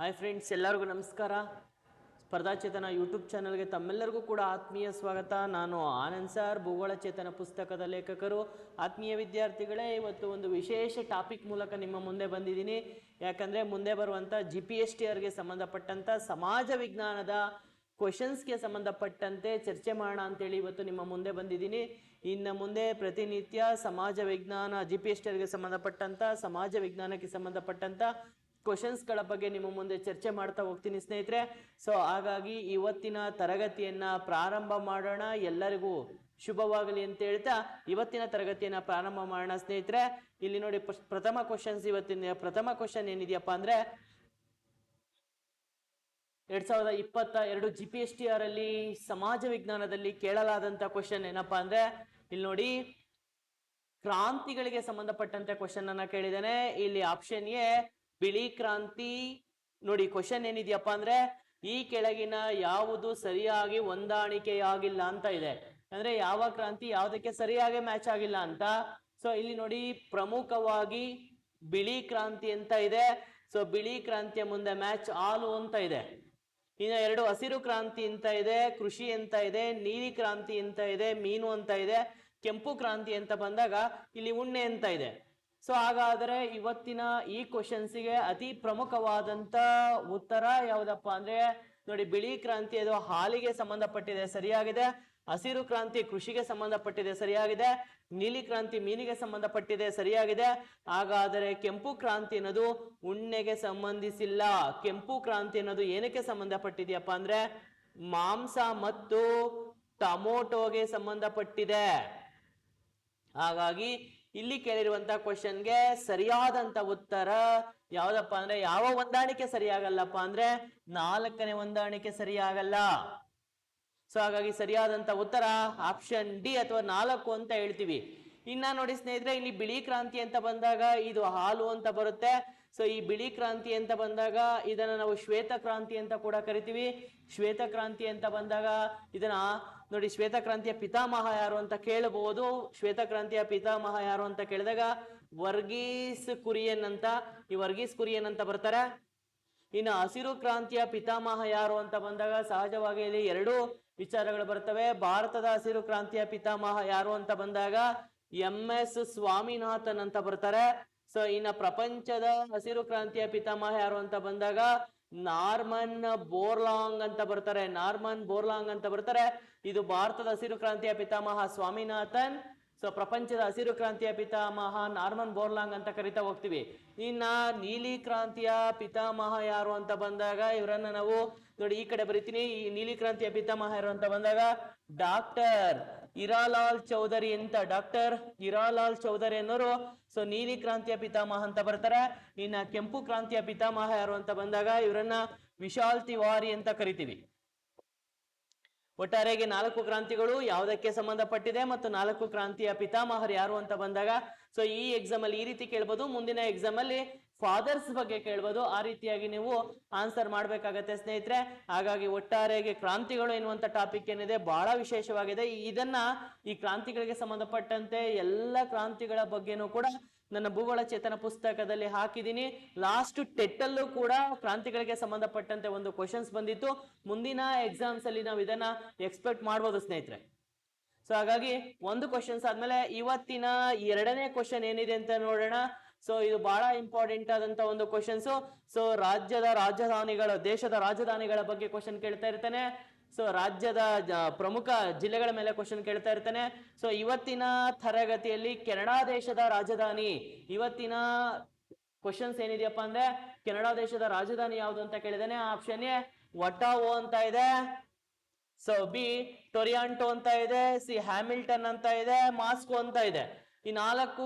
Hi friends ಎಲ್ಲರಿಗೂ ನಮಸ್ಕಾರ. ಸ್ಪರ್ಧಾ ಚೇತನ ಯೂಟ್ಯೂಬ್ ಚಾನಲ್ಗೆ ತಮ್ಮೆಲ್ಲರಿಗೂ ಕೂಡ ಆತ್ಮೀಯ ಸ್ವಾಗತ. ನಾನು ಆನಂದ್ ಸರ್, ಭೂಗೋಳ ಚೇತನ ಪುಸ್ತಕದ ಲೇಖಕರು. ಆತ್ಮೀಯ ವಿದ್ಯಾರ್ಥಿಗಳೇ, ಇವತ್ತು ಒಂದು ವಿಶೇಷ ಟಾಪಿಕ್ ಮೂಲಕ ನಿಮ್ಮ ಮುಂದೆ ಬಂದಿದ್ದೀನಿ. ಯಾಕಂದರೆ ಮುಂದೆ ಬರುವಂಥ ಜಿ ಪಿ ಎಸ್ ಟಿ ಅವ್ರಿಗೆ ಸಂಬಂಧಪಟ್ಟಂಥ ಸಮಾಜ ವಿಜ್ಞಾನದ ಕ್ವಶನ್ಸ್ಗೆ ಸಂಬಂಧಪಟ್ಟಂತೆ ಚರ್ಚೆ ಮಾಡೋಣ ಅಂತೇಳಿ ಇವತ್ತು ನಿಮ್ಮ ಮುಂದೆ ಬಂದಿದ್ದೀನಿ. ಇನ್ನು ಮುಂದೆ ಪ್ರತಿನಿತ್ಯ ಸಮಾಜ ವಿಜ್ಞಾನ ಜಿ ಪಿ ಎಸ್ ಟಿಗೆ ಸಂಬಂಧಪಟ್ಟಂಥ ಸಮಾಜ ವಿಜ್ಞಾನಕ್ಕೆ ಸಂಬಂಧಪಟ್ಟಂಥ ಕ್ವಶನ್ಸ್ಗಳ ಬಗ್ಗೆ ನಿಮ್ಮ ಮುಂದೆ ಚರ್ಚೆ ಮಾಡ್ತಾ ಹೋಗ್ತೀನಿ ಸ್ನೇಹಿತರೆ. ಸೊ ಹಾಗಾಗಿ ಇವತ್ತಿನ ತರಗತಿಯನ್ನು ಪ್ರಾರಂಭ ಮಾಡೋಣ. ಎಲ್ಲರಿಗೂ ಶುಭವಾಗಲಿ ಅಂತ ಹೇಳ್ತಾ ಇವತ್ತಿನ ತರಗತಿಯನ್ನು ಪ್ರಾರಂಭ ಮಾಡೋಣ ಸ್ನೇಹಿತರೆ. ಇಲ್ಲಿ ನೋಡಿ ಪ್ರಥಮ ಕ್ವಶನ್ಸ್ ಇವತ್ತಿನ, ಪ್ರಥಮ ಕ್ವಶನ್ ಏನಿದೆಯಪ್ಪ ಅಂದರೆ, ಎರಡ್ ಸಾವಿರದ ಇಪ್ಪತ್ತ ಎರಡು G P S T R ಅಲ್ಲಿ ಸಮಾಜ ವಿಜ್ಞಾನದಲ್ಲಿ ಕೇಳಲಾದಂತ ಕ್ವಶನ್ ಏನಪ್ಪಾ ಅಂದ್ರೆ, ಇಲ್ಲಿ ನೋಡಿ ಕ್ರಾಂತಿಗಳಿಗೆ ಸಂಬಂಧಪಟ್ಟಂತೆ ಕ್ವಶನ್ ಅನ್ನ ಕೇಳಿದ್ದೇನೆ. ಇಲ್ಲಿ ಆಪ್ಷನ್ ಎ ಬಿಳಿ ಕ್ರಾಂತಿ. ನೋಡಿ ಕ್ವಶನ್ ಏನಿದೆಯಪ್ಪ ಅಂದ್ರೆ, ಈ ಕೆಳಗಿನ ಯಾವುದು ಸರಿಯಾಗಿ ಹೊಂದಾಣಿಕೆಯಾಗಿಲ್ಲ ಅಂತ ಇದೆ. ಅಂದ್ರೆ ಯಾವ ಕ್ರಾಂತಿ ಯಾವುದಕ್ಕೆ ಸರಿಯಾಗಿ ಮ್ಯಾಚ್ ಆಗಿಲ್ಲ ಅಂತ. ಸೊ ಇಲ್ಲಿ ನೋಡಿ, ಪ್ರಮುಖವಾಗಿ ಬಿಳಿ ಕ್ರಾಂತಿ ಅಂತ ಇದೆ. ಸೊ ಬಿಳಿ ಕ್ರಾಂತಿಯ ಮುಂದೆ ಮ್ಯಾಚ್ ಹಾಲು ಅಂತ ಇದೆ. ಇನ್ನು ಎರಡು ಹಸಿರು ಕ್ರಾಂತಿ ಅಂತ ಇದೆ, ಕೃಷಿ ಅಂತ ಇದೆ, ನೀಲಿ ಕ್ರಾಂತಿ ಅಂತ ಇದೆ, ಮೀನು ಅಂತ ಇದೆ, ಕೆಂಪು ಕ್ರಾಂತಿ ಅಂತ ಬಂದಾಗ ಇಲ್ಲಿ ಉಣ್ಣೆ ಅಂತ ಇದೆ. ಸೊ ಹಾಗಾದರೆ ಇವತ್ತಿನ ಈ ಕ್ವಶನ್ಸಿಗೆ ಅತಿ ಪ್ರಮುಖವಾದಂತ ಉತ್ತರ ಯಾವುದಪ್ಪ ಅಂದ್ರೆ, ನೋಡಿ ಬಿಳಿ ಕ್ರಾಂತಿ ಅದು ಹಾಲಿಗೆ ಸಂಬಂಧಪಟ್ಟಿದೆ, ಸರಿಯಾಗಿದೆ. ಹಸಿರು ಕ್ರಾಂತಿ ಕೃಷಿಗೆ ಸಂಬಂಧಪಟ್ಟಿದೆ, ಸರಿಯಾಗಿದೆ. ನೀಲಿ ಕ್ರಾಂತಿ ಮೀನಿಗೆ ಸಂಬಂಧಪಟ್ಟಿದೆ, ಸರಿಯಾಗಿದೆ. ಹಾಗಾದರೆ ಕೆಂಪು ಕ್ರಾಂತಿ ಅನ್ನೋದು ಉಣ್ಣೆಗೆ ಸಂಬಂಧಿಸಿಲ್ಲ. ಕೆಂಪು ಕ್ರಾಂತಿ ಅನ್ನೋದು ಏನಕ್ಕೆ ಸಂಬಂಧಪಟ್ಟಿದೆಯಪ್ಪ ಅಂದ್ರೆ, ಮಾಂಸ ಮತ್ತು ಟಮೋಟೋಗೆ ಸಂಬಂಧಪಟ್ಟಿದೆ. ಹಾಗಾಗಿ ಇಲ್ಲಿ ಕೇಳಿರುವಂತ ಕ್ವಶನ್ಗೆ ಸರಿಯಾದಂತ ಉತ್ತರ ಯಾವ್ದಪ್ಪ ಅಂದ್ರೆ ಯಾವ ಹೊಂದಾಣಿಕೆ ಸರಿಯಾಗಲ್ಲಪ್ಪ ಅಂದ್ರೆ ನಾಲ್ಕನೇ ಹೊಂದಾಣಿಕೆ ಸರಿಯಾಗಲ್ಲ. ಸೊ ಹಾಗಾಗಿ ಸರಿಯಾದಂತ ಉತ್ತರ ಆಪ್ಷನ್ ಡಿ ಅಥವಾ ನಾಲ್ಕು ಅಂತ ಹೇಳ್ತೀವಿ. ಇನ್ನ ನೋಡಿ ಸ್ನೇಹಿತರೆ, ಇಲ್ಲಿ ಬಿಳಿ ಕ್ರಾಂತಿ ಅಂತ ಬಂದಾಗ ಇದು ಹಾಲು ಅಂತ ಬರುತ್ತೆ. ಸೊ ಈ ಬಿಳಿ ಕ್ರಾಂತಿ ಅಂತ ಬಂದಾಗ ಇದನ್ನ ನಾವು ಶ್ವೇತ ಕ್ರಾಂತಿ ಅಂತ ಕೂಡ ಕರಿತೀವಿ. ಶ್ವೇತ ಕ್ರಾಂತಿ ಅಂತ ಬಂದಾಗ ಇದನ್ನ ನೋಡಿ ಶ್ವೇತ ಕ್ರಾಂತಿಯ ಪಿತಾಮಹ ಯಾರು ಅಂತ ಕೇಳಬಹುದು. ಶ್ವೇತಕ್ರಾಂತಿಯ ಪಿತಾಮಹ ಯಾರು ಅಂತ ಕೇಳಿದಾಗ ವರ್ಗೀಸ್ ಕುರಿಯನ್ ಅಂತ. ಈ ವರ್ಗೀಸ್ ಕುರಿಯನ್ ಅಂತ ಬರ್ತಾರೆ. ಇನ್ನು ಹಸಿರು ಕ್ರಾಂತಿಯ ಪಿತಾಮಹ ಯಾರು ಅಂತ ಬಂದಾಗ ಸಹಜವಾಗಿ ಇಲ್ಲಿ ಎರಡು ವಿಚಾರಗಳು ಬರ್ತವೆ. ಭಾರತದ ಹಸಿರು ಕ್ರಾಂತಿಯ ಪಿತಾಮಹ ಯಾರು ಅಂತ ಬಂದಾಗ ಎಂ ಎಸ್ ಸ್ವಾಮಿನಾಥನ್ ಅಂತ ಬರ್ತಾರೆ. ಸೊ ಇನ್ನ ಪ್ರಪಂಚದ ಹಸಿರು ಕ್ರಾಂತಿಯ ಪಿತಾಮಹ ಯಾರು ಅಂತ ಬಂದಾಗ ನಾರ್ಮನ್ ಬೋರ್ಲಾಂಗ್ ಅಂತ ಬರ್ತಾರೆ. ನಾರ್ಮನ್ ಬೋರ್ಲಾಂಗ್ ಅಂತ ಬರ್ತಾರೆ. ಇದು ಭಾರತದ ಹಸಿರು ಕ್ರಾಂತಿಯ ಪಿತಾಮಹ ಸ್ವಾಮಿನಾಥನ್. ಸೊ ಪ್ರಪಂಚದ ಹಸಿರು ಕ್ರಾಂತಿಯ ಪಿತಾಮಹ ನಾರ್ಮನ್ ಬೋರ್ಲಾಂಗ್ ಅಂತ ಕರಿತಾ ಹೋಗ್ತೀವಿ. ಇನ್ನ ನೀಲಿ ಕ್ರಾಂತಿಯ ಪಿತಾಮಹ ಯಾರು ಅಂತ ಬಂದಾಗ ಇವರನ್ನ ನಾವು ನೋಡಿ, ಈ ಕಡೆ ಬರೀತೀನಿ. ಈ ನೀಲಿ ಕ್ರಾಂತಿಯ ಪಿತಾಮಹ ಯಾರು ಅಂತ ಬಂದಾಗ ಡಾಕ್ಟರ್ ಇರಾಲಾಲ್ ಚೌಧರಿ ಅಂತ, ಡಾಕ್ಟರ್ ಇರಾಲಾಲ್ ಚೌಧರಿ ಅನ್ನೋರು. ಸೊ ನೀಲಿ ಕ್ರಾಂತಿಯ ಪಿತಾಮಹ ಅಂತ ಬರ್ತಾರೆ. ಇನ್ನ ಕೆಂಪು ಕ್ರಾಂತಿಯ ಪಿತಾಮಹ ಯಾರು ಅಂತ ಬಂದಾಗ ಇವರನ್ನ ವಿಶಾಲ್ ತಿವಾರಿ ಅಂತ ಕರಿತೀವಿ. ಒಟ್ಟಾರೆಗೆ ನಾಲ್ಕು ಕ್ರಾಂತಿಗಳು ಯಾವುದಕ್ಕೆ ಸಂಬಂಧಪಟ್ಟಿದೆ ಮತ್ತು ನಾಲ್ಕು ಕ್ರಾಂತಿಯ ಪಿತಾಮಹರು ಯಾರು ಅಂತ ಬಂದಾಗ ಸೊ ಈ ಎಕ್ಸಾಮ್ ಅಲ್ಲಿ ಈ ರೀತಿ ಕೇಳ್ಬೋದು. ಮುಂದಿನ ಎಕ್ಸಾಮ್ ಅಲ್ಲಿ ಫಾದರ್ಸ್ ಬಗ್ಗೆ ಕೇಳ್ಬೋದು, ಆ ರೀತಿಯಾಗಿ ನೀವು ಆನ್ಸರ್ ಮಾಡಬೇಕಾಗತ್ತೆ ಸ್ನೇಹಿತರೆ. ಹಾಗಾಗಿ ಒಟ್ಟಾರೆಗೆ ಕ್ರಾಂತಿಗಳು ಎನ್ನುವಂತ ಟಾಪಿಕ್ ಏನಿದೆ, ಬಹಳ ವಿಶೇಷವಾಗಿದೆ. ಇದನ್ನ ಈ ಕ್ರಾಂತಿಗಳಿಗೆ ಸಂಬಂಧಪಟ್ಟಂತೆ ಎಲ್ಲ ಕ್ರಾಂತಿಗಳ ಬಗ್ಗೆನೂ ಕೂಡ ನನ್ನ ಭೂಗೋಳ ಚೇತನ ಪುಸ್ತಕದಲ್ಲಿ ಹಾಕಿದ್ದೀನಿ. ಲಾಸ್ಟ್ ಟೆಟ್ಟಲ್ಲೂ ಕೂಡ ಕ್ರಾಂತಿಗಳಿಗೆ ಸಂಬಂಧಪಟ್ಟಂತೆ ಒಂದು ಕ್ವಶನ್ಸ್ ಬಂದಿತ್ತು. ಮುಂದಿನ ಎಕ್ಸಾಮ್ಸ್ ಅಲ್ಲಿ ನಾವು ಇದನ್ನ ಎಕ್ಸ್ಪೆಕ್ಟ್ ಮಾಡ್ಬೋದು ಸ್ನೇಹಿತರೆ. ಸೊ ಹಾಗಾಗಿ ಒಂದು ಕ್ವಶನ್ಸ್ ಆದ್ಮೇಲೆ ಇವತ್ತಿನ ಎರಡನೇ ಕ್ವಶನ್ ಏನಿದೆ ಅಂತ ನೋಡೋಣ. ಸೊ ಇದು ಬಹಳ ಇಂಪಾರ್ಟೆಂಟ್ ಆದಂತ ಒಂದು ಕ್ವಶನ್ಸ್ ಸೊ ರಾಜ್ಯದ ರಾಜಧಾನಿಗಳ, ದೇಶದ ರಾಜಧಾನಿಗಳ ಬಗ್ಗೆ ಕ್ವಶನ್ ಕೇಳ್ತಾ ಇರ್ತಾನೆ. ಸೊ ರಾಜ್ಯದ ಪ್ರಮುಖ ಜಿಲ್ಲೆಗಳ ಮೇಲೆ ಕ್ವಶನ್ ಕೇಳ್ತಾ ಇರ್ತಾನೆ. ಸೊ ಇವತ್ತಿನ ತರಗತಿಯಲ್ಲಿ ಕೆನಡಾ ದೇಶದ ರಾಜಧಾನಿ, ಇವತ್ತಿನ ಕ್ವಶನ್ಸ್ ಏನಿದೆಯಪ್ಪ ಅಂದ್ರೆ, ಕೆನಡಾ ದೇಶದ ರಾಜಧಾನಿ ಯಾವುದು ಅಂತ ಕೇಳಿದಾನೆ ಆಪ್ಷನ್ ಎ ವಟಾವೋ ಅಂತ ಇದೆ. ಸೊ ಬಿ, ಟೊರಿಯಾಂಟೋ ಅಂತ ಇದೆ. ಸಿ, ಹ್ಯಾಮಿಲ್ಟನ್ ಅಂತ ಇದೆ. ಮಾಸ್ಕೋ ಅಂತ ಇದೆ. ಈ ನಾಲ್ಕು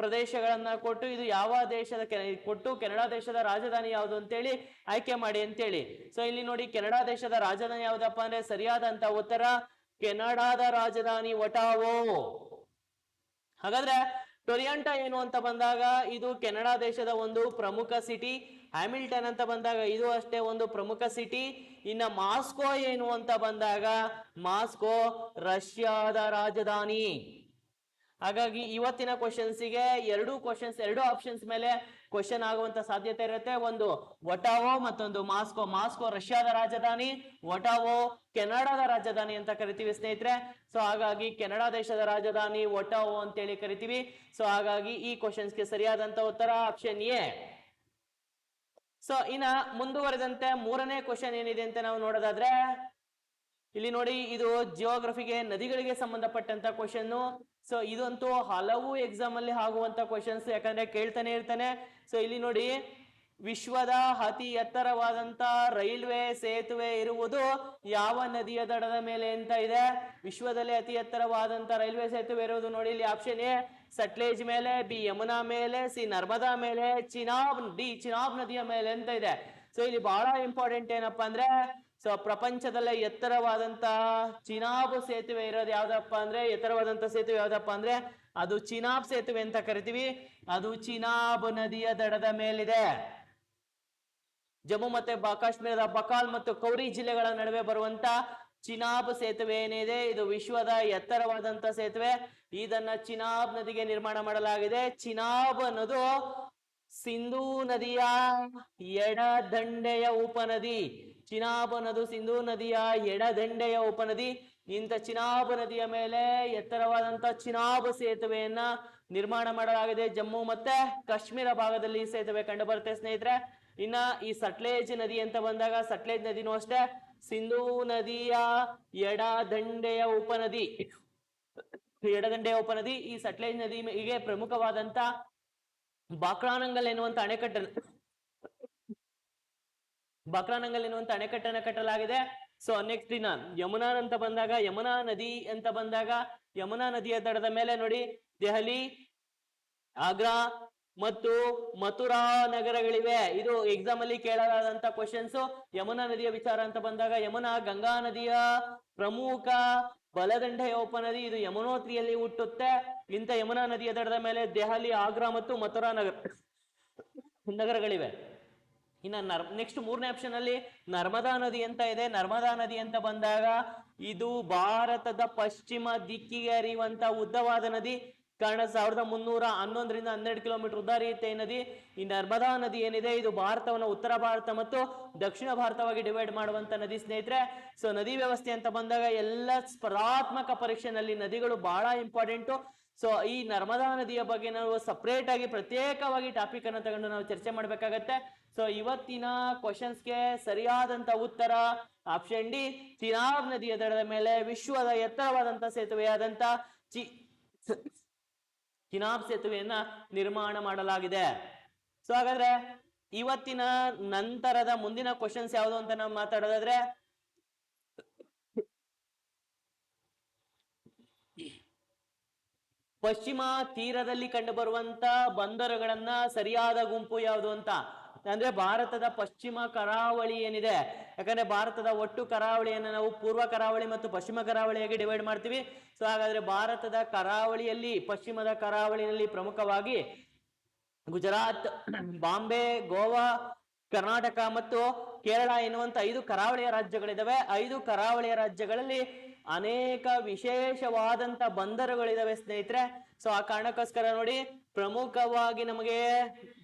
ಪ್ರದೇಶಗಳನ್ನ ಕೊಟ್ಟು ಇದು ಯಾವ ದೇಶದ ಕೊಟ್ಟು ಕೆನಡಾ ದೇಶದ ರಾಜಧಾನಿ ಯಾವುದು ಅಂತೇಳಿ ಆಯ್ಕೆ ಮಾಡಿ ಅಂತೇಳಿ. ಸೊ ಇಲ್ಲಿ ನೋಡಿ ಕೆನಡಾ ದೇಶದ ರಾಜಧಾನಿ ಯಾವ್ದಪ್ಪ ಅಂದ್ರೆ ಸರಿಯಾದಂತ ಉತ್ತರ ಕೆನಡಾದ ರಾಜಧಾನಿ ಒಟಾವೋ. ಹಾಗಾದ್ರೆ ಟೊರಿಯಂಟ ಏನು ಅಂತ ಬಂದಾಗ ಇದು ಕೆನಡಾ ದೇಶದ ಒಂದು ಪ್ರಮುಖ ಸಿಟಿ ಹ್ಯಾಮಿಲ್ಟನ್ ಅಂತ ಬಂದಾಗ ಇದು ಅಷ್ಟೇ ಒಂದು ಪ್ರಮುಖ ಸಿಟಿ ಇನ್ನ ಮಾಸ್ಕೋ ಏನು ಅಂತ ಬಂದಾಗ ಮಾಸ್ಕೋ ರಷ್ಯಾದ ರಾಜಧಾನಿ. ಹಾಗಾಗಿ ಇವತ್ತಿನ ಕ್ವಶನ್ಸಿಗೆ ಎರಡು ಕ್ವಶನ್ಸ್ ಎರಡು ಆಪ್ಷನ್ಸ್ ಮೇಲೆ ಕ್ವಶನ್ ಆಗುವಂತ ಸಾಧ್ಯತೆ ಇರುತ್ತೆ. ಒಂದು ಒಟಾವೋ, ಮತ್ತೊಂದು ಮಾಸ್ಕೋ. ಮಾಸ್ಕೋ ರಷ್ಯಾದ ರಾಜಧಾನಿ, ಒಟಾವೋ ಕೆನಡಾದ ರಾಜಧಾನಿ ಅಂತ ಕರಿತೀವಿ ಸ್ನೇಹಿತರೆ. ಸೊ ಹಾಗಾಗಿ ಕೆನಡಾ ದೇಶದ ರಾಜಧಾನಿ ಒಟಾವೋ ಅಂತೇಳಿ ಕರಿತೀವಿ. ಸೊ ಹಾಗಾಗಿ ಈ ಕ್ವಶನ್ಸ್ಗೆ ಸರಿಯಾದಂತ ಉತ್ತರ ಆಪ್ಷನ್ ಎ. ಸೊ ಇನ್ನ ಮುಂದುವರೆದಂತೆ ಮೂರನೇ ಕ್ವಶನ್ ಏನಿದೆ ಅಂತ ನಾವು ನೋಡೋದಾದ್ರೆ ಇಲ್ಲಿ ನೋಡಿ, ಇದು ಜಿಯೋಗ್ರಫಿಗೆ ನದಿಗಳಿಗೆ ಸಂಬಂಧಪಟ್ಟಂತ ಕ್ವಶನ್ ಸೊ ಇದಂತೂ ಹಲವು ಎಕ್ಸಾಮ್ ಅಲ್ಲಿ ಆಗುವಂತ ಕ್ವಶನ್ಸ್ ಯಾಕಂದ್ರೆ ಕೇಳ್ತಾನೆ ಇರ್ತಾನೆ. ಸೊ ಇಲ್ಲಿ ನೋಡಿ, ವಿಶ್ವದ ಅತಿ ಎತ್ತರವಾದಂತ ರೈಲ್ವೆ ಸೇತುವೆ ಇರುವುದು ಯಾವ ನದಿಯ ದಡದ ಮೇಲೆ ಅಂತ ಇದೆ. ವಿಶ್ವದಲ್ಲಿ ಅತಿ ಎತ್ತರವಾದಂತ ರೈಲ್ವೆ ಸೇತುವೆ ಇರುವುದು ನೋಡಿ, ಇಲ್ಲಿ ಆಪ್ಷನ್ ಎ, ಸಟ್ಲೇಜ್ ಮೇಲೆ, ಬಿ, ಯಮುನಾ ಮೇಲೆ, ಸಿ, ನರ್ಮದಾ ಮೇಲೆ, ಚಿನಾಬ್, ಡಿ, ಚಿನಾಬ್ ನದಿಯ ಮೇಲೆ ಅಂತ ಇದೆ. ಸೊ ಇಲ್ಲಿ ಬಹಳ ಇಂಪಾರ್ಟೆಂಟ್ ಏನಪ್ಪಾ ಅಂದ್ರೆ ಸೊ ಪ್ರಪಂಚದಲ್ಲೇ ಎತ್ತರವಾದಂತಹ ಚಿನಾಬ್ ಸೇತುವೆ ಇರೋದು ಯಾವ್ದಪ್ಪ ಅಂದ್ರೆ, ಎತ್ತರವಾದಂತ ಸೇತುವೆ ಯಾವ್ದಪ್ಪ ಅಂದ್ರೆ, ಅದು ಚಿನಾಬ್ ಸೇತುವೆ ಅಂತ ಕರಿತೀವಿ. ಅದು ಚಿನಾಬ್ ನದಿಯ ದಡದ ಮೇಲಿದೆ. ಜಮ್ಮು ಮತ್ತೆ ಕಾಶ್ಮೀರದ ಬಕಾಲ್ ಮತ್ತು ಕೌರಿ ಜಿಲ್ಲೆಗಳ ನಡುವೆ ಬರುವಂತ ಚಿನಾಬ್ ಸೇತುವೆ ಏನಿದೆ? ಇದು ವಿಶ್ವದ ಎತ್ತರವಾದಂತ ಸೇತುವೆ. ಇದನ್ನ ಚಿನಾಬ್ ನದಿಗೆ ನಿರ್ಮಾಣ ಮಾಡಲಾಗಿದೆ. ಚಿನಾಬ್ ಅನ್ನೋದು ಸಿಂಧೂ ನದಿಯ ಎಡದಂಡೆಯ ಉಪನದಿ. ಚಿನಾಬ್ ಅನ್ನೋದು ಸಿಂಧೂ ನದಿಯ ಎಡದಂಡೆಯ ಉಪನದಿ. ಇಂಥ ಚಿನಾಬ ನದಿಯ ಮೇಲೆ ಎತ್ತರವಾದಂತ ಚಿನಾಬ್ ಸೇತುವೆಯನ್ನ ನಿರ್ಮಾಣ ಮಾಡಲಾಗಿದೆ. ಜಮ್ಮು ಮತ್ತೆ ಕಾಶ್ಮೀರ ಭಾಗದಲ್ಲಿ ಈ ಸೇತುವೆ ಕಂಡು ಬರುತ್ತೆ ಸ್ನೇಹಿತರೆ. ಇನ್ನ ಈ ಸಟ್ಲೇಜ್ ನದಿ ಅಂತ ಬಂದಾಗ ಸಟ್ಲೇಜ್ ನದಿನೂ ಅಷ್ಟೇ. ಸಿಂಧೂ ನದಿಯ ಎಡದಂಡೆಯ ಉಪನದಿ. ಎಡದಂಡೆಯ ಉಪನದಿ ಈ ಸಟ್ಲೇಜ್ ನದಿ ಹೀಗೆ ಪ್ರಮುಖವಾದಂತ ಬಾಕ್ರಾನಂಗಲ್ ಎನ್ನುವಂತ ಅಣೆಕಟ್ಟನ್ನು ಬಾಕ್ರಾನಂಗಲ್ ಎನ್ನುವಂತ ಅಣೆಕಟ್ಟನ್ನ ಕಟ್ಟಲಾಗಿದೆ. ಸೊ ನೆಕ್ಸ್ಟ್ ದಿನ ಯಮುನಾ ಅಂತ ಬಂದಾಗ, ಯಮುನಾ ನದಿ ಅಂತ ಬಂದಾಗ, ಯಮುನಾ ನದಿಯ ದಡದ ಮೇಲೆ ನೋಡಿ, ದೆಹಲಿ, ಆಗ್ರಾ ಮತ್ತು ಮಥುರಾ ನಗರಗಳಿವೆ. ಇದು ಎಕ್ಸಾಮ್ ಅಲ್ಲಿ ಕೇಳಲಾದಂತ ಕ್ವಶನ್ಸ್ ಯಮುನಾ ನದಿಯ ವಿಚಾರ ಅಂತ ಬಂದಾಗ, ಯಮುನಾ ಗಂಗಾ ನದಿಯ ಪ್ರಮುಖ ಬಲದಂಡೆಯ ಉಪನದಿ ಇದು ಯಮುನೋತ್ರಿಯಲ್ಲಿ ಹುಟ್ಟುತ್ತೆ. ಇಂಥ ಯಮುನಾ ನದಿಯ ದಡದ ಮೇಲೆ ದೆಹಲಿ, ಆಗ್ರಾ ಮತ್ತು ಮಥುರಾ ನಗರ ನಗರಗಳಿವೆ. ಇನ್ನ ನರ್ ನೆಕ್ಸ್ಟ್ ಮೂರನೇ ಆಪ್ಷನ್ ಅಲ್ಲಿ ನರ್ಮದಾ ನದಿ ಅಂತ ಇದೆ. ನರ್ಮದಾ ನದಿ ಅಂತ ಬಂದಾಗ ಇದು ಭಾರತದ ಪಶ್ಚಿಮ ದಿಕ್ಕಿಗೆ ಹರಿಯುವಂತ ಉದ್ದವಾದ ನದಿ. ಕಾರಣ ಸಾವಿರದ ಮುನ್ನೂರ ಹನ್ನೊಂದರಿಂದ ಹನ್ನೆರಡು ಕಿಲೋಮೀಟರ್ ಉದ್ದ ಹರಿಯುತ್ತೆ ಈ ನದಿ. ಈ ನರ್ಮದಾ ನದಿ ಏನಿದೆ, ಇದು ಭಾರತವನ್ನು ಉತ್ತರ ಭಾರತ ಮತ್ತು ದಕ್ಷಿಣ ಭಾರತವಾಗಿ ಡಿವೈಡ್ ಮಾಡುವಂತ ನದಿ ಸ್ನೇಹಿತರೆ. ಸೊ ನದಿ ವ್ಯವಸ್ಥೆ ಅಂತ ಬಂದಾಗ ಎಲ್ಲ ಸ್ಪರ್ಧಾತ್ಮಕ ಪರೀಕ್ಷೆನಲ್ಲಿ ನದಿಗಳು ಬಹಳ ಇಂಪಾರ್ಟೆಂಟು ಸೊ ಈ ನರ್ಮದಾ ನದಿಯ ಬಗ್ಗೆ ನಾವು ಸಪ್ರೇಟ್ ಆಗಿ ಪ್ರತ್ಯೇಕವಾಗಿ ಟಾಪಿಕ್ ಅನ್ನು ತಗೊಂಡು ನಾವು ಚರ್ಚೆ ಮಾಡ್ಬೇಕಾಗತ್ತೆ. ಸೊ ಇವತ್ತಿನ ಕ್ವಶನ್ಸ್ಗೆ ಸರಿಯಾದಂತ ಉತ್ತರ ಆಪ್ಷನ್ ಡಿ ಚಿನಾಬ್ ನದಿಯ ದಡದ ಮೇಲೆ ವಿಶ್ವದ ಎತ್ತರವಾದಂತ ಸೇತುವೆಯಾದಂತ ಚಿ ಚಿನಾಬ್ ಸೇತುವೆಯನ್ನ ನಿರ್ಮಾಣ ಮಾಡಲಾಗಿದೆ. ಸೊ ಹಾಗಾದ್ರೆ ಇವತ್ತಿನ ನಂತರದ ಮುಂದಿನ ಕ್ವಶನ್ಸ್ ಯಾವುದು ಅಂತ ನಾವು ಮಾತಾಡೋದಾದ್ರೆ ಪಶ್ಚಿಮ ತೀರದಲ್ಲಿ ಕಂಡುಬರುವಂತ ಬಂದರುಗಳನ್ನ ಸರಿಯಾದ ಗುಂಪು ಯಾವುದು ಅಂತ? ಅಂದ್ರೆ ಭಾರತದ ಪಶ್ಚಿಮ ಕರಾವಳಿ ಏನಿದೆ? ಯಾಕಂದ್ರೆ ಭಾರತದ ಒಟ್ಟು ಕರಾವಳಿಯನ್ನು ನಾವು ಪೂರ್ವ ಕರಾವಳಿ ಮತ್ತು ಪಶ್ಚಿಮ ಕರಾವಳಿಯಾಗಿ ಡಿವೈಡ್ ಮಾಡ್ತೀವಿ. ಸೊ ಹಾಗಾದ್ರೆ ಭಾರತದ ಕರಾವಳಿಯಲ್ಲಿ, ಪಶ್ಚಿಮದ ಕರಾವಳಿಯಲ್ಲಿ ಪ್ರಮುಖವಾಗಿ ಗುಜರಾತ್, ಬಾಂಬೆ, ಗೋವಾ, ಕರ್ನಾಟಕ ಮತ್ತು ಕೇರಳ ಎನ್ನುವಂತ ಐದು ಕರಾವಳಿಯ ರಾಜ್ಯಗಳಿದಾವೆ. ಐದು ಕರಾವಳಿಯ ರಾಜ್ಯಗಳಲ್ಲಿ ಅನೇಕ ವಿಶೇಷವಾದಂತ ಬಂದರುಗಳಿದಾವೆ ಸ್ನೇಹಿತರೆ. ಸೊ ಆ ಕಾರಣಕ್ಕೋಸ್ಕರ ನೋಡಿ, ಪ್ರಮುಖವಾಗಿ ನಮಗೆ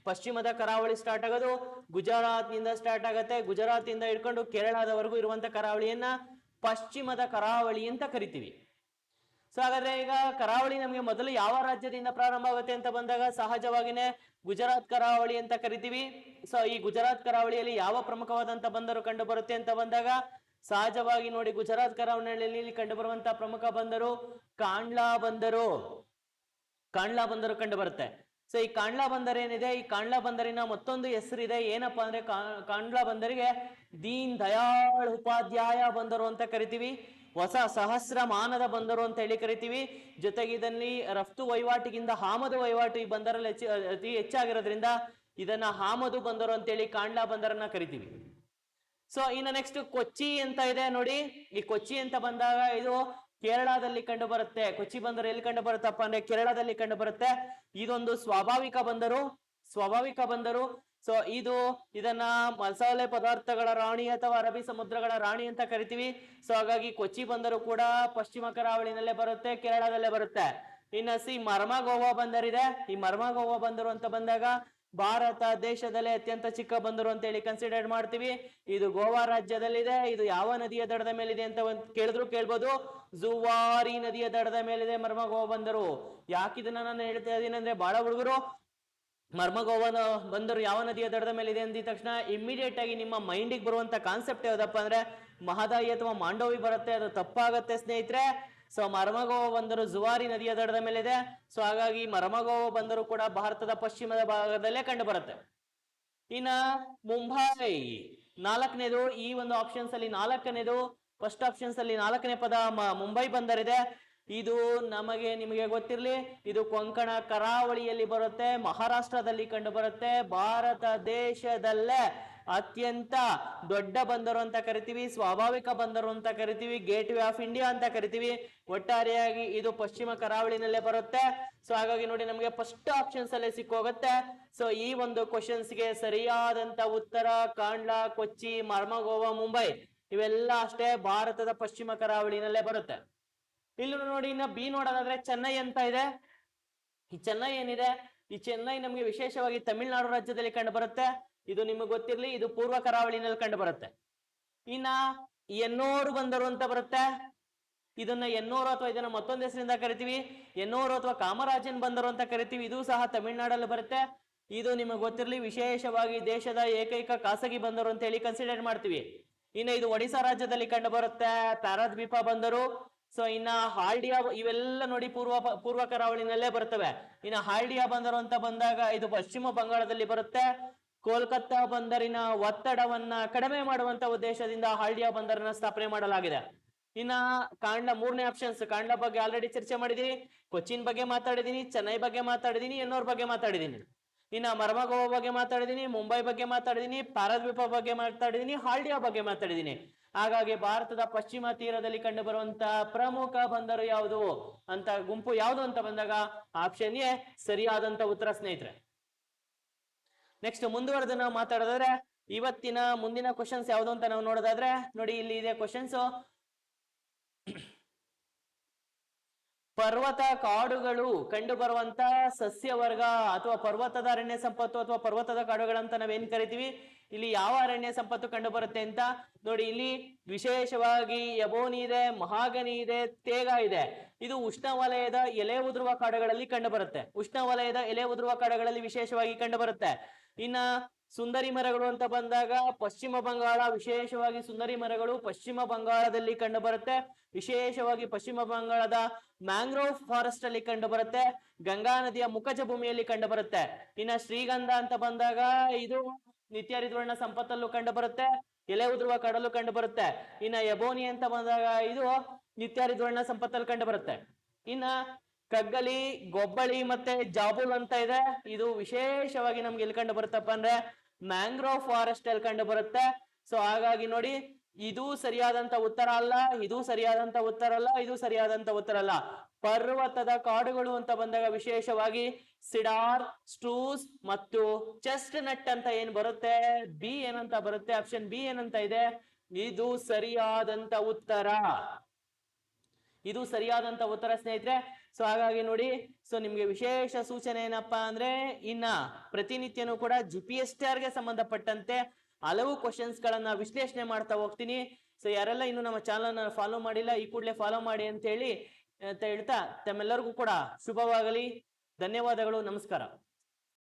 ಪಶ್ಚಿಮದ ಕರಾವಳಿ ಸ್ಟಾರ್ಟ್ ಆಗೋದು ಗುಜರಾತ್ನಿಂದ ಸ್ಟಾರ್ಟ್ ಆಗತ್ತೆ. ಗುಜರಾತ್ ಇಂದ ಹಿಡ್ಕೊಂಡು ಕೇರಳದವರೆಗೂ ಇರುವಂತ ಕರಾವಳಿಯನ್ನ ಪಶ್ಚಿಮದ ಕರಾವಳಿ ಅಂತ ಕರಿತೀವಿ. ಸೊ ಹಾಗಾದ್ರೆ ಈಗ ಕರಾವಳಿ ನಮಗೆ ಮೊದಲು ಯಾವ ರಾಜ್ಯದಿಂದ ಪ್ರಾರಂಭ ಆಗುತ್ತೆ ಅಂತ ಬಂದಾಗ ಸಹಜವಾಗಿನೇ ಗುಜರಾತ್ ಕರಾವಳಿ ಅಂತ ಕರಿತೀವಿ. ಸೊ ಈ ಗುಜರಾತ್ ಕರಾವಳಿಯಲ್ಲಿ ಯಾವ ಪ್ರಮುಖವಾದಂತ ಬಂದರು ಕಂಡು ಬರುತ್ತೆ ಅಂತ ಬಂದಾಗ ಸಹಜವಾಗಿ ನೋಡಿ ಗುಜರಾತ್ ಕರಾವಳಿಯಲ್ಲಿ ಕಂಡು ಬರುವಂತಹ ಪ್ರಮುಖ ಬಂದರು? ಕಾಂಡ್ಲಾ ಬಂದರು. ಕಾಂಡ್ಲಾ ಬಂದರು ಕಂಡು ಬರುತ್ತೆ ಸೊ ಈ ಕಾಂಡ್ಲಾ ಬಂದರ್ ಏನಿದೆ? ಈ ಕಾಂಡ್ಲಾ ಬಂದರಿನ ಮತ್ತೊಂದು ಹೆಸರಿದೆ. ಏನಪ್ಪಾ ಅಂದ್ರೆ ಕಾಂಡ್ಲಾ ಬಂದರಿಗೆ ದೀನ್ ದಯಾಳ್ ಉಪಾಧ್ಯಾಯ ಬಂದರು ಅಂತ ಕರಿತೀವಿ. ಹೊಸ ಸಹಸ್ರಮಾನದ ಬಂದರು ಅಂತ ಹೇಳಿ ಕರಿತೀವಿ. ಜೊತೆಗೆ ಇದರಲ್ಲಿ ರಫ್ತು ವಹಿವಾಟಿಗಿಂತ ಆಮದು ವಹಿವಾಟು ಈ ಬಂದರಲ್ಲಿ ಹೆಚ್ಚು, ಅತಿ ಹೆಚ್ಚಾಗಿರೋದ್ರಿಂದ ಇದನ್ನ ಆಮದು ಬಂದರು ಅಂತೇಳಿ ಕಾಂಡ್ಲಾ ಬಂದರನ್ನ ಕರಿತೀವಿ. ಸೊ ಇನ್ನು ನೆಕ್ಸ್ಟ್ ಕೊಚ್ಚಿ ಅಂತ ಇದೆ ನೋಡಿ. ಈ ಕೊಚ್ಚಿ ಅಂತ ಬಂದಾಗ ಇದು ಕೇರಳದಲ್ಲಿ ಕಂಡು ಬರುತ್ತೆ ಕೊಚ್ಚಿ ಬಂದರು ಎಲ್ಲಿ ಕಂಡು ಬರುತ್ತಪ್ಪ ಅಂದ್ರೆ ಕೇರಳದಲ್ಲಿ ಕಂಡು ಬರುತ್ತೆ ಇದೊಂದು ಸ್ವಾಭಾವಿಕ ಬಂದರು. ಸ್ವಾಭಾವಿಕ ಬಂದರು. ಸೊ ಇದು ಇದನ್ನ ಮಸಾಲೆ ಪದಾರ್ಥಗಳ ರಾಣಿ ಅಥವಾ ಅರಬ್ಬಿ ಸಮುದ್ರಗಳ ರಾಣಿ ಅಂತ ಕರಿತೀವಿ. ಸೊ ಹಾಗಾಗಿ ಕೊಚ್ಚಿ ಬಂದರು ಕೂಡ ಪಶ್ಚಿಮ ಕರಾವಳಿನಲ್ಲೇ ಬರುತ್ತೆ, ಕೇರಳದಲ್ಲೇ ಬರುತ್ತೆ. ಇನ್ನ ಸಿ ಮರ್ಮಗೋವಾ ಬಂದರಿದೆ. ಈ ಮರ್ಮಗೋವಾ ಬಂದರು ಅಂತ ಬಂದಾಗ ಭಾರತ ದೇಶದಲ್ಲೇ ಅತ್ಯಂತ ಚಿಕ್ಕ ಬಂದರು ಅಂತ ಹೇಳಿ ಕನ್ಸಿಡರ್ ಮಾಡ್ತೀವಿ. ಇದು ಗೋವಾ ರಾಜ್ಯದಲ್ಲಿದೆ, ಇದು ಯಾವ ನದಿಯ ದಡದ ಮೇಲಿದೆ ಅಂತ ಒಂದ್ ಕೇಳಿದ್ರು ಕೇಳ್ಬೋದು. ಜುವಾರಿ ನದಿಯ ದಡದ ಮೇಲಿದೆ ಮರ್ಮಗೋವಾ ಬಂದರು. ಯಾಕಿದನ್ನ ನಾನು ಹೇಳ್ತಾ ಇದ್ದೀನಿ ಅಂದ್ರೆ ಬಹಳ ಹುಡುಗರು ಮರ್ಮಗೋವನ ಬಂದರು ಯಾವ ನದಿಯ ದಡದ ಮೇಲೆ ಇದೆ ಅಂದಿದ ತಕ್ಷಣ ಇಮಿಡಿಯೇಟ್ ಆಗಿ ನಿಮ್ಮ ಮೈಂಡಿಗೆ ಬರುವಂತ ಕಾನ್ಸೆಪ್ಟ್ ಯಾವ್ದಪ್ಪ ಅಂದ್ರೆ ಮಹದಾಯಿ ಅಥವಾ ಮಾಂಡೋವಿ ಬರುತ್ತೆ, ಅದು ತಪ್ಪಾಗತ್ತೆ ಸ್ನೇಹಿತರೆ. ಸೊ ಮರ್ಮಗೋವ ಬಂದರು ಜುವಾರಿ ನದಿಯ ದಡದ ಮೇಲೆ ಇದೆ ಸೊ ಹಾಗಾಗಿ ಮರಮಗೋವ ಬಂದರು ಕೂಡ ಭಾರತದ ಪಶ್ಚಿಮದ ಭಾಗದಲ್ಲೇ ಕಂಡು ಬರುತ್ತೆ ಇನ್ನ ಮುಂಬೈ ನಾಲ್ಕನೇದು, ಈ ಒಂದು ಆಪ್ಷನ್ಸ್ ಅಲ್ಲಿ ನಾಲ್ಕನೇದು ಫಸ್ಟ್ ಆಪ್ಷನ್ಸ್ ಅಲ್ಲಿ ನಾಲ್ಕನೇ ಪದ ಮುಂಬೈ ಬಂದರಿದೆ. ಇದು ನಮಗೆ ನಿಮಗೆ ಗೊತ್ತಿರಲಿ, ಇದು ಕೊಂಕಣ ಕರಾವಳಿಯಲ್ಲಿ ಬರುತ್ತೆ, ಮಹಾರಾಷ್ಟ್ರದಲ್ಲಿ ಕಂಡು ಬರುತ್ತೆ ಭಾರತ ದೇಶದಲ್ಲೇ. ಅತ್ಯಂತ ದೊಡ್ಡ ಬಂದರು ಅಂತ ಕರಿತೀವಿ, ಸ್ವಾಭಾವಿಕ ಬಂದರು ಅಂತ ಕರಿತೀವಿ ಗೇಟ್ ವೇ ಆಫ್ ಇಂಡಿಯಾ ಅಂತ ಕರಿತೀವಿ. ಒಟ್ಟಾರೆಯಾಗಿ ಇದು ಪಶ್ಚಿಮ ಕರಾವಳಿನಲ್ಲೇ ಬರುತ್ತೆ. ಸೊ ಹಾಗಾಗಿ ನೋಡಿ ನಮಗೆ ಫಸ್ಟ್ ಆಪ್ಷನ್ಸ್ ಅಲ್ಲೇ ಸಿಕ್ಕೋಗುತ್ತೆ. ಸೊ ಈ ಒಂದು ಕ್ವಶನ್ಸ್ಗೆ ಸರಿಯಾದಂತ ಉತ್ತರ ಕಾಂಡ್ಲಾ ಕೊಚ್ಚಿ ಮರ್ಮಗೋವಾ ಮುಂಬೈ ಇವೆಲ್ಲ ಅಷ್ಟೇ ಭಾರತದ ಪಶ್ಚಿಮ ಕರಾವಳಿನಲ್ಲೇ ಬರುತ್ತೆ. ಇಲ್ಲಿ ನೋಡಿ, ಇನ್ನ ಬಿ ನೋಡೋದಾದ್ರೆ ಚೆನ್ನೈ ಅಂತ ಇದೆ. ಈ ಚೆನ್ನೈ ಏನಿದೆ? ಈ ಚೆನ್ನೈ ನಮಗೆ ವಿಶೇಷವಾಗಿ ತಮಿಳುನಾಡು ರಾಜ್ಯದಲ್ಲಿ ಕಂಡು ಬರುತ್ತೆ. ಇದು ನಿಮಗೆ ಗೊತ್ತಿರಲಿ, ಇದು ಪೂರ್ವ ಕರಾವಳಿನಲ್ಲಿ ಕಂಡು ಬರುತ್ತೆ ಇನ್ನ ಎನ್ನೋರು ಬಂದರು ಅಂತ ಬರುತ್ತೆ. ಇದನ್ನ ಎನ್ನೋರು ಅಥವಾ ಇದನ್ನ ಮತ್ತೊಂದು ಹೆಸರಿಂದ ಕರಿತೀವಿ. ಎನ್ನೋರು ಅಥವಾ ಕಾಮರಾಜನ್ ಬಂದರು ಅಂತ ಕರಿತೀವಿ. ಇದು ಸಹ ತಮಿಳುನಾಡಲ್ಲಿ ಬರುತ್ತೆ. ಇದು ನಿಮಗೆ ಗೊತ್ತಿರಲಿ, ವಿಶೇಷವಾಗಿ ದೇಶದ ಏಕೈಕ ಖಾಸಗಿ ಬಂದರು ಅಂತ ಹೇಳಿ ಕನ್ಸಿಡರ್ ಮಾಡ್ತೀವಿ. ಇನ್ನ ಇದು ಒಡಿಶಾ ರಾಜ್ಯದಲ್ಲಿ ಕಂಡು ಬರುತ್ತೆ ತಾರಾದ್ವೀಪ ಬಂದರು. ಸೊ ಇನ್ನ ಹಾಲ್ಡಿಯಾ ಇವೆಲ್ಲ ನೋಡಿ ಪೂರ್ವ ಪೂರ್ವ ಕರಾವಳಿನಲ್ಲೇ ಬರ್ತವೆ. ಇನ್ನ ಹಾಲ್ಡಿಯಾ ಬಂದರು ಅಂತ ಬಂದಾಗ ಇದು ಪಶ್ಚಿಮ ಬಂಗಾಳದಲ್ಲಿ ಬರುತ್ತೆ. ಕೋಲ್ಕತ್ತಾ ಬಂದರಿನ ಒತ್ತಡವನ್ನ ಕಡಿಮೆ ಮಾಡುವಂತ ಉದ್ದೇಶದಿಂದ ಹಾಲ್ಡಿಯಾ ಬಂದರನ್ನ ಸ್ಥಾಪನೆ ಮಾಡಲಾಗಿದೆ. ಇನ್ನ ಕಾಂಡ ಮೂರನೇ ಆಪ್ಷನ್ಸ್ ಕಾಂಡ ಬಗ್ಗೆ ಆಲ್ರೆಡಿ ಚರ್ಚೆ ಮಾಡಿದೀನಿ, ಕೊಚ್ಚಿನ್ ಬಗ್ಗೆ ಮಾತಾಡಿದೀನಿ, ಚೆನ್ನೈ ಬಗ್ಗೆ ಮಾತಾಡಿದೀನಿ, ಎನ್ನೋರ್ ಬಗ್ಗೆ ಮಾತಾಡಿದೀನಿ. ಇನ್ನ ಮರ್ಮಗೋವಾ ಬಗ್ಗೆ ಮಾತಾಡಿದೀನಿ, ಮುಂಬೈ ಬಗ್ಗೆ ಮಾತಾಡಿದೀನಿ ಪಾರದ್ವೀಪ ಬಗ್ಗೆ ಮಾತಾಡಿದೀನಿ ಹಾಲ್ಡಿಯಾ ಬಗ್ಗೆ ಮಾತಾಡಿದೀನಿ. ಹಾಗಾಗಿ ಭಾರತದ ಪಶ್ಚಿಮ ತೀರದಲ್ಲಿ ಕಂಡು ಬರುವಂತ ಪ್ರಮುಖ ಬಂದರು ಯಾವುದು ಅಂತ, ಗುಂಪು ಯಾವುದು ಅಂತ ಬಂದಾಗ ಆಪ್ಷನ್ ಎ, ಸರಿಯಾದಂತ ಉತ್ತರ ಸ್ನೇಹಿತರೆ. ನೆಕ್ಸ್ಟ್ ಮುಂದುವರೆದು ನಾವು ಮಾತಾಡೋದಾದ್ರೆ, ಇವತ್ತಿನ ಮುಂದಿನ ಕ್ವಶನ್ಸ್ ಯಾವುದು ಅಂತ ನಾವು ನೋಡೋದಾದ್ರೆ, ನೋಡಿ ಇಲ್ಲಿ ಇದೆ ಕ್ವಶನ್ಸ್ ಪರ್ವತ ಕಾಡುಗಳು ಕಂಡು ಬರುವಂತ ಸಸ್ಯ ವರ್ಗ ಅಥವಾ ಪರ್ವತದ ಅರಣ್ಯ ಸಂಪತ್ತು ಅಥವಾ ಪರ್ವತದ ಕಾಡುಗಳಂತ ನಾವೇನ್ ಕರಿತೀವಿ? ಇಲ್ಲಿ ಯಾವ ಅರಣ್ಯ ಸಂಪತ್ತು ಕಂಡು ಬರುತ್ತೆ ಅಂತ? ನೋಡಿ, ಇಲ್ಲಿ ವಿಶೇಷವಾಗಿ ಯಬೋನಿ ಇದೆ, ಮಹಾಗನಿ ಇದೆ, ತೇಗ ಇದೆ. ಇದು ಉಷ್ಣವಲಯದ ಎಲೆ ಉದುರುವ ಕಾಡುಗಳಲ್ಲಿ ಕಂಡು ಬರುತ್ತೆ ಉಷ್ಣವಲಯದ ಎಲೆ ಉದುರುವ ಕಾಡುಗಳಲ್ಲಿ ವಿಶೇಷವಾಗಿ ಕಂಡು ಬರುತ್ತೆ ಇನ್ನ ಸುಂದರಿ ಮರಗಳು ಅಂತ ಬಂದಾಗ ಪಶ್ಚಿಮ ಬಂಗಾಳ, ವಿಶೇಷವಾಗಿ ಸುಂದರಿ ಮರಗಳು ಪಶ್ಚಿಮ ಬಂಗಾಳದಲ್ಲಿ ಕಂಡು ಬರುತ್ತೆ ವಿಶೇಷವಾಗಿ ಪಶ್ಚಿಮ ಬಂಗಾಳದ ಮ್ಯಾಂಗ್ರೋವ್ ಫಾರೆಸ್ಟ್ ಅಲ್ಲಿ ಕಂಡು ಬರುತ್ತೆ ಗಂಗಾ ನದಿಯ ಮುಖಜ ಭೂಮಿಯಲ್ಲಿ ಕಂಡು ಬರುತ್ತೆ ಇನ್ನ ಶ್ರೀಗಂಧ ಅಂತ ಬಂದಾಗ ಇದು ನಿತ್ಯ ಹರಿದುವರ್ಣ ಸಂಪತ್ತಲ್ಲೂ ಕಂಡು ಬರುತ್ತೆ ಎಲೆ ಉದುರುವ ಕಡಲು ಕಂಡು ಬರುತ್ತೆ ಇನ್ನ ಎಬೋನಿ ಅಂತ ಬಂದಾಗ ಇದು ನಿತ್ಯ ಹರಿದುವರ್ಣ ಸಂಪತ್ತಲ್ಲಿ ಕಂಡು ಬರುತ್ತೆ ಇನ್ನ ಕಗ್ಗಲಿ, ಗೊಬ್ಬಳಿ ಮತ್ತೆ ಜಾಬುಲ್ ಅಂತ ಇದೆ, ಇದು ವಿಶೇಷವಾಗಿ ನಮ್ಗೆ ಎಲ್ಲಿ ಕಂಡು ಬರುತ್ತಪ್ಪ ಅಂದ್ರೆ ಮ್ಯಾಂಗ್ರೋವ್ ಫಾರೆಸ್ಟ್ ಅಲ್ಲಿ ಕಂಡು ಬರುತ್ತೆ ಸೊ ಹಾಗಾಗಿ ನೋಡಿ ಇದು ಸರಿಯಾದಂತ ಉತ್ತರ ಅಲ್ಲ, ಇದು ಸರಿಯಾದಂತ ಉತ್ತರ ಅಲ್ಲ, ಇದು ಸರಿಯಾದಂತ ಉತ್ತರ ಅಲ್ಲ. ಪರ್ವತದ ಕಾಡುಗಳು ಅಂತ ಬಂದಾಗ ವಿಶೇಷವಾಗಿ ಸಿಡಾರ್ ಸ್ಟೂಸ್ ಮತ್ತು ಚೆಸ್ಟ್ ನಟ್ ಅಂತ ಏನ್ ಬರುತ್ತೆ? ಬಿ ಏನಂತ ಬರುತ್ತೆ? ಆಪ್ಷನ್ ಬಿ ಏನಂತ ಇದೆ? ಇದು ಸರಿಯಾದಂತ ಉತ್ತರ. ಇದು ಸರಿಯಾದಂತ ಉತ್ತರ ಸ್ನೇಹಿತರೆ. ಸೊ ಹಾಗಾಗಿ ನೋಡಿ, ಸೊ ನಿಮ್ಗೆ ವಿಶೇಷ ಸೂಚನೆ ಏನಪ್ಪಾ ಅಂದ್ರೆ, ಇನ್ನ ಪ್ರತಿನಿತ್ಯನೂ ಕೂಡ ಜಿ ಪಿ ಎಸ್ ಸಂಬಂಧಪಟ್ಟಂತೆ ಹಲವು ಕ್ವಶನ್ಸ್ ಗಳನ್ನ ವಿಶ್ಲೇಷಣೆ ಮಾಡ್ತಾ ಹೋಗ್ತೀನಿ. ಸೊ ಯಾರೆಲ್ಲ ಇನ್ನು ನಮ್ಮ ಚಾನಲ್ ಫಾಲೋ ಮಾಡಿಲ್ಲ, ಈ ಕೂಡಲೇ ಫಾಲೋ ಮಾಡಿ ಅಂತ ಹೇಳಿ, ಅಂತ ಹೇಳ್ತಾ ತಮ್ಮೆಲ್ಲರಿಗೂ ಕೂಡ ಶುಭವಾಗಲಿ. ಧನ್ಯವಾದಗಳು, ನಮಸ್ಕಾರ.